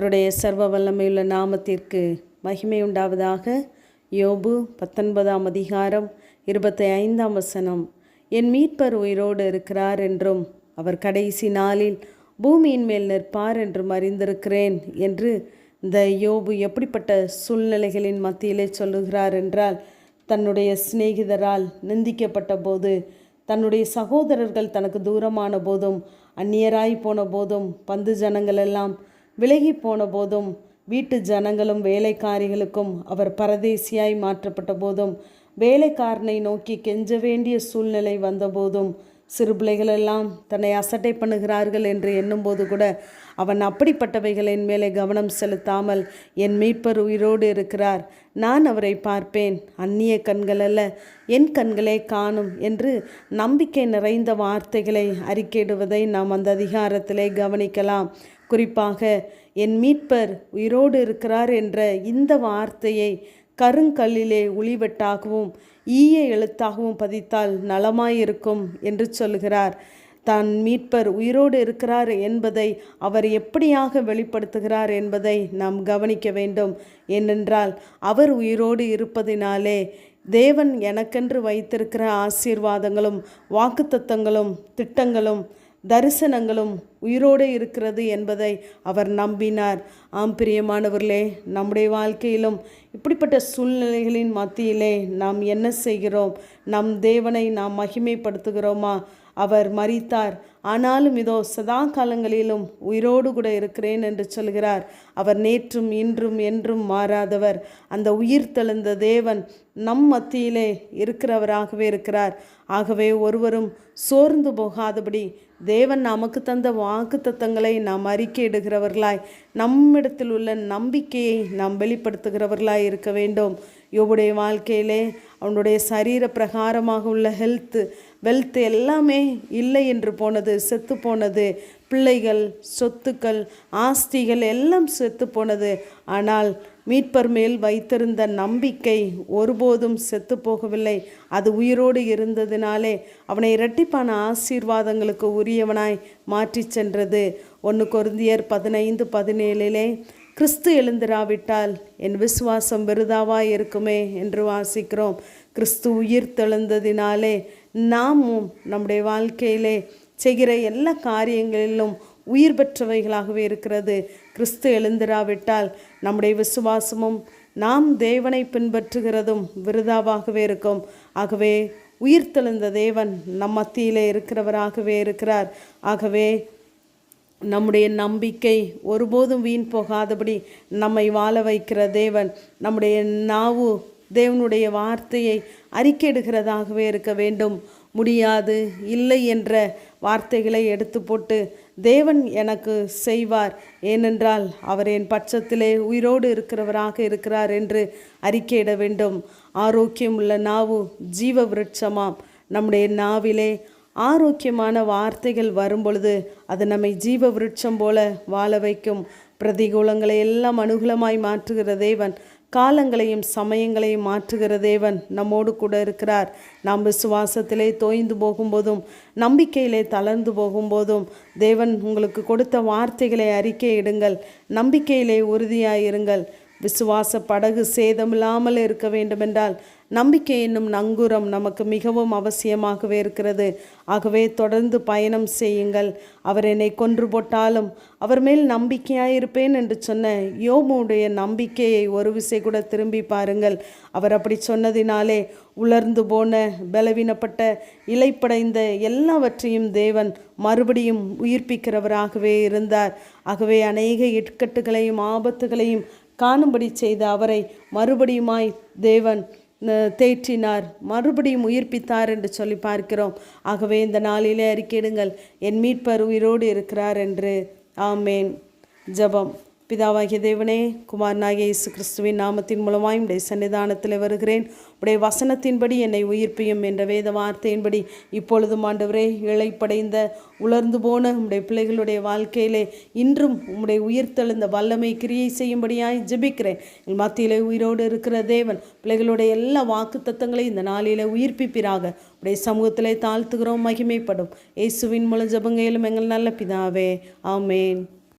கர்த்தருடைய சர்வ வல்லமையுள்ள நாமத்திற்கு மகிமை உண்டாவதாக. யோபு பத்தொன்பதாம் அதிகாரம் இருபத்தி ஐந்தாம் வசனம். என் மீட்பர் உயிரோடு இருக்கிறார் என்றும் அவர் கடைசி நாளில் பூமியின் மேல் நிற்பார் என்றும் அறிந்திருக்கிறேன் என்று இந்த யோபு எப்படிப்பட்ட சூழ்நிலைகளின் மத்தியிலே சொல்லுகிறார் என்றால் தன்னுடைய சிநேகிதரால் நிந்திக்கப்பட்ட போது தன்னுடைய சகோதரர்கள் தனக்கு தூரமான போதும் அந்நியராய் போன போதும் பந்து ஜனங்கள் எல்லாம் விலகி போன போதும் வீட்டு ஜனங்களும் வேலைக்காரிகளுக்கும் அவர் பரதேசியாய் மாற்றப்பட்ட போதும் வேலைக்காரனை நோக்கி கெஞ்ச வேண்டிய சூழ்நிலை வந்தபோதும் சிறு பிள்ளைகளெல்லாம் தன்னை அசட்டை பண்ணுகிறார்கள் என்று எண்ணும்போது கூட அவன் அப்படிப்பட்டவைகளின் மேலே கவனம் செலுத்தாமல் என் மீட்பர் உயிரோடு இருக்கிறார் நான் அவரை பார்ப்பேன் அந்நிய கண்கள் அல்ல என் கண்களே காணும் என்று நம்பிக்கை நிறைந்த வார்த்தைகளை அறிக்கையிடுவதை நாம் அந்த அதிகாரத்திலே கவனிக்கலாம். குறிப்பாக என் மீட்பர் உயிரோடு இருக்கிறார் என்ற இந்த வார்த்தையை கருங்கல்லிலே ஒளிவெட்டாகவும் ஈய எழுத்தாகவும் பதித்தால் நலமாயிருக்கும் என்று சொல்கிறார் தான் மீட்பர் உயிரோடு இருக்கிறார் என்பதை அவர் எப்படியாக வெளிப்படுத்துகிறார் என்பதை நாம் கவனிக்க வேண்டும். ஏனென்றால் அவர் உயிரோடு இருப்பதினாலே தேவன் எனக்கென்று வைத்திருக்கிற ஆசீர்வாதங்களும் வாக்குத்தத்தங்களும் திட்டங்களும் தரிசனங்களும் உயிரோடு இருக்கிறது என்பதை அவர் நம்பினார். ஆம் பிரியமானவர்களே நம்முடைய வாழ்க்கையிலும் இப்படிப்பட்ட சூழ்நிலைகளின் மத்தியிலே நாம் என்ன செய்கிறோம்? நம் தேவனை நாம் மகிமைப்படுத்துகிறோமா? அவர் மறித்தார் ஆனாலும் இதோ சதா காலங்களிலும் உயிரோடு கூட இருக்கிறேன் என்று சொல்கிறார். அவர் நேற்றும் இன்றும் என்றும் மாறாதவர். அந்த உயிர் தெழுந்த தேவன் நம் மத்தியிலே இருக்கிறவராகவே இருக்கிறார். ஆகவே ஒருவரும் சோர்ந்து போகாதபடி தேவன் நமக்கு தந்த வாக்கு தத்தங்களை நாம் அறிக்கையிடுகிறவர்களாய் நம்மிடத்தில் உள்ள நம்பிக்கையை நாம் வெளிப்படுத்துகிறவர்களாய் இருக்க வேண்டும். யோபுடைய வாழ்க்கையிலே அவனுடைய சரீர பிரகாரமாக உள்ள ஹெல்த்து வெல்த் எல்லாமே இல்லை என்று போனது செத்து போனது. பிள்ளைகள் சொத்துக்கள் ஆஸ்திகள் எல்லாம் செத்து போனது. ஆனால் மீட்பர் மேல் வைத்திருந்த நம்பிக்கை ஒருபோதும் செத்து போகவில்லை. அது உயிரோடு இருந்ததினாலே அவனை இரட்டிப்பான ஆசீர்வாதங்களுக்கு உரியவனாய் மாற்றி சென்றது. ஒன்று கொருந்தியர் பதினைந்து பதினேழிலே கிறிஸ்து எழுந்திராவிட்டால் என் விசுவாசம் விருதாவாய் இருக்குமே என்று வாசிக்கிறோம். கிறிஸ்து உயிர் தெழுந்ததினாலே நாமும் நம்முடைய வாழ்க்கையிலே செய்கிற எல்லா காரியங்களிலும் உயிர் பெற்றவைகளாகவே இருக்கிறது. கிறிஸ்து எழுந்திராவிட்டால் நம்முடைய விசுவாசமும் நாம் தேவனை பின்பற்றுகிறதும் விருதாவாகவே இருக்கும். ஆகவே உயிர்த்தெழுந்த தேவன் நம் மத்தியிலே இருக்கிறவராகவே இருக்கிறார். ஆகவே நம்முடைய நம்பிக்கை ஒருபோதும் வீண் போகாதபடி நம்மை வாழ வைக்கிற தேவன் நம்முடைய நாவு தேவனுடைய வார்த்தையை அறிக்கையிடுகிறதாகவே இருக்க வேண்டும். முடியாது இல்லை என்ற வார்த்தைகளை எடுத்து போட்டு தேவன் எனக்கு செய்வார். ஏனென்றால் அவர் என் பட்சத்திலே உயிரோடு இருக்கிறவராக இருக்கிறார் என்று அறிக்கையிட வேண்டும். ஆரோக்கியம் உள்ள நாவு ஜீவ விருட்சமாம் நம்முடைய நாவிலே ஆரோக்கியமான வார்த்தைகள் வரும் பொழுது அது நம்மை ஜீவ விருட்சம் போல வாழ வைக்கும். பிரதிகூலங்களை எல்லாம் அனுகூலமாய் மாற்றுகிற தேவன் காலங்களையும் சமயங்களையும் மாற்றுகிற தேவன் நம்மோடு கூட இருக்கிறார். நாம் விசுவாசத்திலே தோய்ந்து போகும்போதும் நம்பிக்கையிலே தளர்ந்து போகும்போதும் தேவன் உங்களுக்கு கொடுத்த வார்த்தைகளை அறிக்கையிடுங்கள் நம்பிக்கையிலே உறுதியாயிருங்கள். விசுவாச படகு சேதமில்லாமல் இருக்க வேண்டுமென்றால் நம்பிக்கை என்னும் நங்கூரம் நமக்கு மிகவும் அவசியமாகவே இருக்கிறது. ஆகவே தொடர்ந்து பயணம் செய்யுங்கள். அவர் என்னை கொன்று போட்டாலும் அவர் மேல் நம்பிக்கையாயிருப்பேன் என்று சொன்ன யோமுடைய நம்பிக்கையை ஒரு விசை கூட திரும்பி பாருங்கள். அவர் அப்படி சொன்னதினாலே உலர்ந்து போன பலவீனப்பட்ட இலைப்படைந்த எல்லாவற்றையும் தேவன் மறுபடியும் உயிர்ப்பிக்கிறவராகவே இருந்தார். ஆகவே அநேக இட்கட்டுகளையும் ஆபத்துகளையும் காணும்படி செய்த அவரை மறுபடியுமாய் தேவன் தேற்றினார். மறுபடியும் உயிர்ப்பித்தார் என்று சொல்லி பார்க்கிறோம். ஆகவே இந்த நாளிலே அறிக்கையிடுங்கள். என் மீட்பர் உயிரோடு இருக்கிறார் என்று. ஆமேன். ஜபம். பிதாவாகிய தேவனே குமாரனாகிய இயேசு கிறிஸ்துவின் நாமத்தின் மூலமாய் உடைய சன்னிதானத்தில் வருகிறேன். உடைய வசனத்தின்படி என்னை உயிர்ப்பியும் என்ற வேத வார்த்தையின்படி இப்பொழுதும் ஆண்டவரே இழைப்படைந்த உலர்ந்து போன உடைய பிள்ளைகளுடைய வாழ்க்கையிலே இன்றும் உம்முடைய உயிர்த்தெழுந்த வல்லமை கிரியை செய்யும்படியாய் ஜெபிக்கிறேன். என் மத்தியிலே உயிரோடு இருக்கிற தேவன் பிள்ளைகளுடைய எல்லா வாக்கு தத்தங்களையும் இந்த நாளிலே உயிர்ப்பிப்பிறாக உடைய சமூகத்திலே தாழ்த்துகிறோம் மகிமைப்படும். இயேசுவின் மூலம் ஜபங்கையிலும் எங்கள் நல்ல பிதாவே. ஆமேன்.